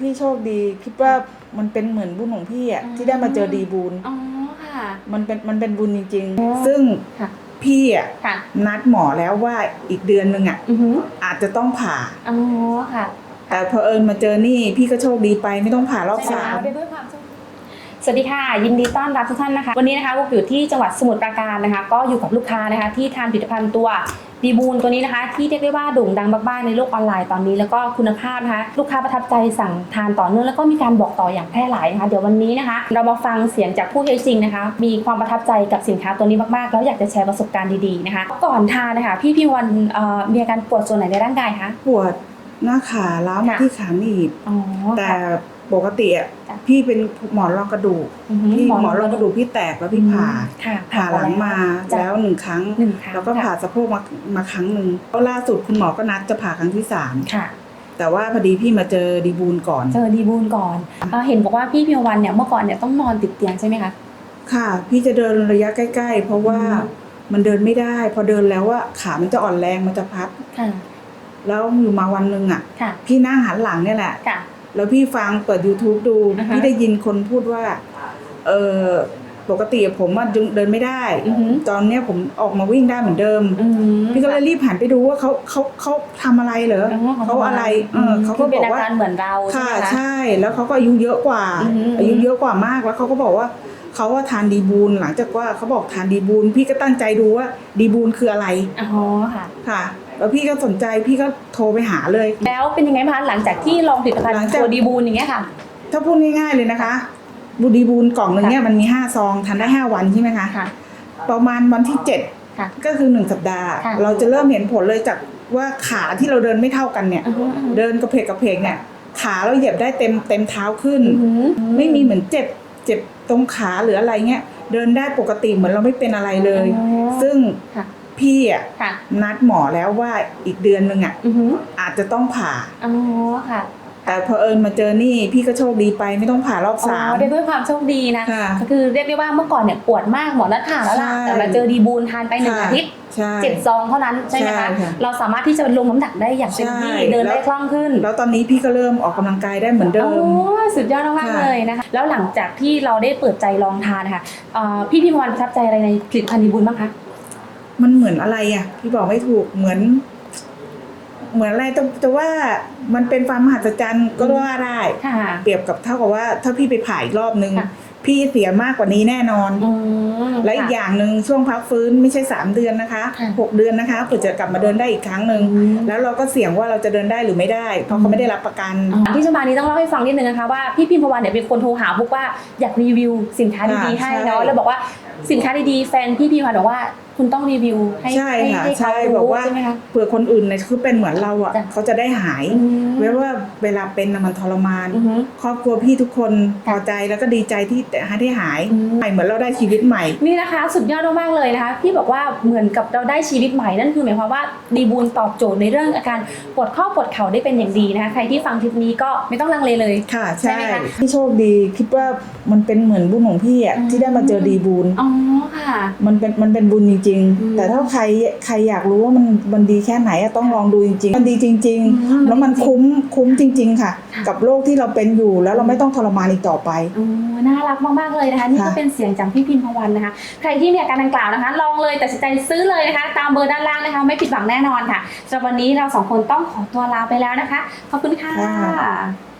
พี่โชคดีคิดว่ามันเป็นเหมือนบุญของพี่อะอืมที่ได้มาเจอดีบุญอ๋อค่ะ มันเป็นมันเป็นบุญจริงอ๋อๆซึ่งค่ะพี่อะค่ะนัดหมอแล้วว่าอีกเดือนหนึ่งอะอือหืออาจจะต้องผ่าอ๋อค่ะ แต่พอเผอิญมาเจอนี่พี่ก็โชคดีไปไม่ต้องผ่ารอบสามได้ด้วยความโชคดี สวัสดีค่ะ ยินดีต้อนรับทุกท่านนะคะ วันนี้นะคะพวกอยู่ที่จังหวัดสมุทรปราการนะคะ ก็อยู่กับลูกค้านะคะ ที่ทานผลิตภัณฑ์ตัวดีบูนตัวนี้นะคะ ที่เรียกได้ว่าโด่งดังมากๆในโลกออนไลน์ตอนนี้ แล้วก็คุณภาพนะคะลูกค้าประทับใจสั่งทานต่อเนื่องแล้วก็มีการบอกต่ออย่างแพร่หลายนะคะเดี๋ยววันนี้นะคะ เรามาฟังเสียงจากผู้ใช้จริงนะคะ มีความประทับใจกับสินค้าตัวนี้มากๆ แล้วอยากจะแชร์ประสบการณ์ดีๆนะคะ ก่อนทานนะคะพี่พี่วันเอ่อมีอาการปวดส่วนไหนในร่างกายคะปวดหน้าขาล้าวมาค่ะที่ขาหนีบอ๋อแต่ค่ะ ปกติอะจ้ะพี่เป็นหมอนรองกระดูกอือหือพี่หมอนรองกระดูกพี่แตกแล้วพี่ผ่าค่ะผ่าหลังมาจ้ะแล้วหนึ่งครั้ง หนึ่งครั้งแล้วก็ผ่าสะโพกมามาครั้งหนึ่งแล้วล่าสุดคุณหมอก็นัดจะผ่าครั้งที่สามค่ะ แต่ว่าพอดีพี่มาเจอดีบูลก่อน เจอดีบูนก่อนเอ่อเห็นบอกว่าพี่พิมวันเนี่ยเมื่อก่อนเนี่ยต้องนอนติดเตียงใช่ไหมคะ ค่ะ พี่จะเดินระยะใกล้ๆ เพราะว่าอืม มันเดินไม่ได้ พอเดินแล้วว่าขามันจะอ่อนแรงมันจะพับ ค่ะ แล้วอยู่มาวันหนึ่งอะค่ะพี่นั่งหันหลังเนี่ยแหละ ค่ะ แล้วพี่ฟังเปิด YouTube ดู อ่าฮะ พี่ได้ยินคนพูดว่า เออปกติผมอะเดินไม่ได้ อือหือตอนเนี้ยผมออกมาวิ่งได้เหมือนเดิม อืม พี่ก็เลยรีบหันไปดูว่าเขาเขาเขาทำอะไรเหรออ๋อเขาอะไรเออมเขาก็คืบป็นอกว่าอาการเหมือนเราใช่ค่ะไหมคะ ใช่แล้วเขาก็อายุเยอะกว่า อือหืออายุเยอะกว่ามากแล้วเขาก็บอกว่าเขาว่าทานดีบูลหลังจากว่าเขาบอกทานดีบูลพี่ก็ตั้งใจดูว่าดีบูลคืออะไรอ๋อค่ะ ค่ะ แล้วพี่ก็สนใจพี่ก็โทรไปหาเลย แล้วเป็นยังไงบ้างคะหลังจากที่ลองผลิตภัณฑ์หลังจาก ตัวดีบูนอย่างเงี้ยค่ะ ถ้าพูดง่ายๆเลยนะคะบูดีบูลกล่องหนึ่งเนี่ยมันมีห้าซองทานได้ห้าวันใช่ไหมคะค่ะ ประมาณวันที่เจ็ดค่ะก็คือหนึ่งสัปดาห์ ค่ะ เราจะเริ่มเห็นผลเลยจากว่าขาที่เราเดินไม่เท่ากันเนี่ย อือหืออือหือเดินกระเพกกระเพกเนี่ย ขาเราเหยียบได้เต็มเต็มเท้าขึ้น อือหือไม่มีเหมือนเจ็บเจ็บตรงขาหรืออะไรเงี้ย เดินได้ปกติเหมือนเราไม่เป็นอะไรเลย อ๋อซึ่งค่ะ พี่อะค่ะนัดหมอแล้วว่าอีกเดือนหนึ่งอะอือหืออาจจะต้องผ่า อ๋อค่ะแต่พอเผอิญมาเจอนี่พี่ก็โชคดีไปไม่ต้องผ่ารอบอ๋อสามได้ด้วยความโชคดีนะค่ะก็คือเรียกได้ว่าเมื่อก่อนเนี่ยปวดมากหมอนัดผ่าแล้วล่ะใช่ แต่มาเจอดีบูนทานไปหนึ่งค่ะอาทิตย์ใช่ เจ็ดซองเท่านั้นใช่ไหมใช่คะค่ะเราสามารถที่จะลงน้ำหนักได้อย่างเต็มที่ใช่เดินแล้ว ได้คล่องขึ้น แล้วตอนนี้พี่ก็เริ่มออกกำลังกายได้เหมือนเดิโอ้มสุดยอดมากๆค่ะ เลยนะคะ แล้วหลังจากที่เราได้เปิดใจลองทานนะคะเอ่อพี่พิมพ์วันประทับใจอะไรในผลิตภัณฑ์ดีบุญบ้างคะ มันเหมือนอะไรอะพี่บอกไม่ถูกเหมือน เหมือนอะไรจะจะว่ามันเป็นความมหัศจรรย์ก็ว่าได้ค่ะ เปรียบกับเท่ากับว่า ถ้าพี่ไปผ่าอีกรอบนึง ค่ะ พี่เสียมากกว่านี้แน่นอน อืมและอีกอย่างหนึ่งช่วงพักฟื้นไม่ใช่สามเดือนนะคะค่ะหกเดือนนะคะเพื่อจะกลับมาเดินได้อีกครั้งหนึ่งอืม แล้วเราก็เสี่ยงว่าเราจะเดินได้หรือไม่ได้ เพราะเขาไม่ได้รับประกันที่จะมานี้ต้องเล่าให้ฟังนิดนึงนะคะว่าพี่พิมพ์วันเนี่ยเป็นคนโทรหาพวกว่าอยากรีวิวสินค้าดีๆค่ะให้ใช่ เนาะแล้วบอกว่าสินค้าดีๆแฟนพี่พิมพ์วันบอกว่า คุณต้องรีวิวให้ใช่ค่ะให้เขาใช่รู้บอกว่าใช่ไหมคะ เผื่อคนอื่นเนี่ยคือเป็นเหมือนเราอะจ้ะเขาจะได้หายอืม เว้ยว่าเวลาเป็นน่ะมันทรมาน อือหือครอบครัวพี่ทุกคนพค่ะอใจแล้วก็ดีใจที่ให้ได้หายอืม ใหม่เหมือนเราได้ชีวิตใหม่ นี่นะคะสุดยอดมากๆเลยนะคะพี่บอกว่าเหมือนกับเราได้ชีวิตใหม่นั่นคือหมายความว่าดีบูนตอบโจทย์ในเรื่องอาการปวดข้อปวดเข่าได้เป็นอย่างดีนะคะใครที่ฟังคลิปนี้ก็ไม่ต้องลังเลเลย ค่ะ ใช่ใช่ไหมคะพี่โชคดีคิดว่ามันเป็นเหมือนบุญของพี่อะอืม ที่ได้มาเจอดีบุญอ๋อค่ะ มันเป็นมันเป็นบุญจริงอืมๆแต่ถ้าใครใครอยากรู้ว่ามันมันดีแค่ไหนอะต้องลองดูจริง ๆ มันดีจริงอืมๆแล้วมันจริงๆคุ้มคุ้มจริงๆค่ะค่ะ กับโรคที่เราเป็นอยู่แล้วเราไม่ต้องทรมานอีกต่อไปอ๋อน่ารักมากๆเลยนะคะนี่ก็ค่ะเป็นเสียงจากพี่พิมพวันนะคะ ใครที่มีอาการดังกล่าวนะคะ ลองเลยตัดสินใจซื้อเลยนะคะ ตามเบอร์ด้านล่างนะคะ ไม่ผิดหวังแน่นอนค่ะสำหรับวันนี้เราสองคนต้องขอตัวลาไปแล้วนะคะขอบคุณค่ะค่ะ